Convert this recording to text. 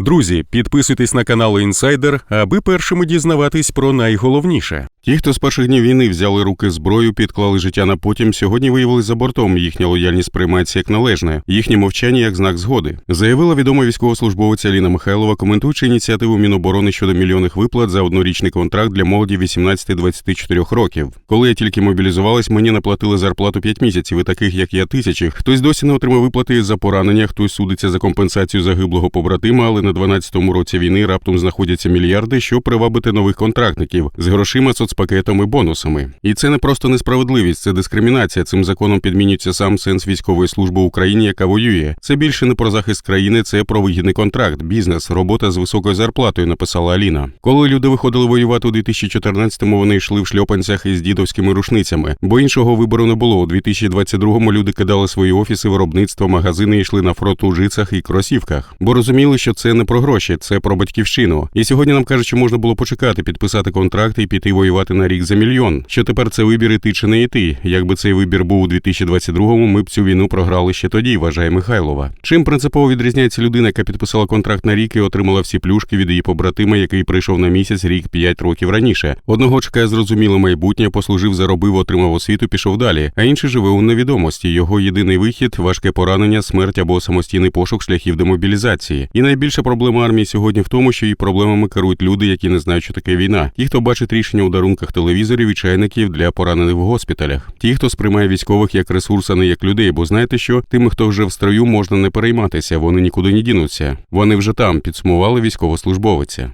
Друзі, підписуйтесь на канал Інсайдер, аби першими дізнаватись про найголовніше. Ті, хто з перших днів війни взяли руки зброю, підклали життя на потім, сьогодні виявились за бортом. Їхня лояльність приймається як належне, їхнє мовчання як знак згоди. Заявила відома військовослужбовиця Аліна Михайлова, коментуючи ініціативу Міноборони щодо мільйонних виплат за однорічний контракт для молоді 18-24 років. Коли я тільки мобілізувалась, мені наплатили зарплату 5 місяців, і таких як я тисячі. Хтось досі не отримав виплати за поранення, хтось судиться за компенсацію загиблого побратима, але на 12-му році війни раптом знаходяться мільярди, щоб привабити нових контрактників з грошима, соцпакетом і бонусами. І це не просто несправедливість, це дискримінація. Цим законом підмінюється сам сенс військової служби Україні, яка воює. Це більше не про захист країни, це про вигідний контракт, бізнес, робота з високою зарплатою. Написала Аліна. Коли люди виходили воювати у 2014-му, вони йшли в шльопанцях із дідовськими рушницями, бо іншого вибору не було. У 2022-му люди кидали свої офіси, виробництво, магазини і йшли на фронт у жицах і кросівках, бо розуміли, що це не про гроші, це про батьківщину. І сьогодні нам кажуть, що можна було почекати, підписати контракт і піти воювати на рік за мільйон. Що тепер це вибір іти чи не йти. Якби цей вибір був у 2022-му, ми б цю війну програли ще тоді, вважає Михайлова. Чим принципово відрізняється людина, яка підписала контракт на рік і отримала всі плюшки від її побратима, який прийшов на місяць рік 5 років раніше. Одного чекає зрозуміле майбутнє, послужив, заробив, отримав освіту, пішов далі. А інший живе у невідомості. Його єдиний вихід важке поранення, смерть або самостійний пошук шляхів демобілізації. І найбільша проблема армії сьогодні в тому, що її проблемами керують люди, які не знають, що таке війна. Ті, хто бачить рішення у дарунках телевізорів і чайників для поранених в госпіталях. Ті, хто сприймає військових як ресурс, а не як людей, бо знаєте, що тими, хто вже в строю, можна не перейматися, вони нікуди не дінуться. Вони вже там, підсумували військовослужбовиця.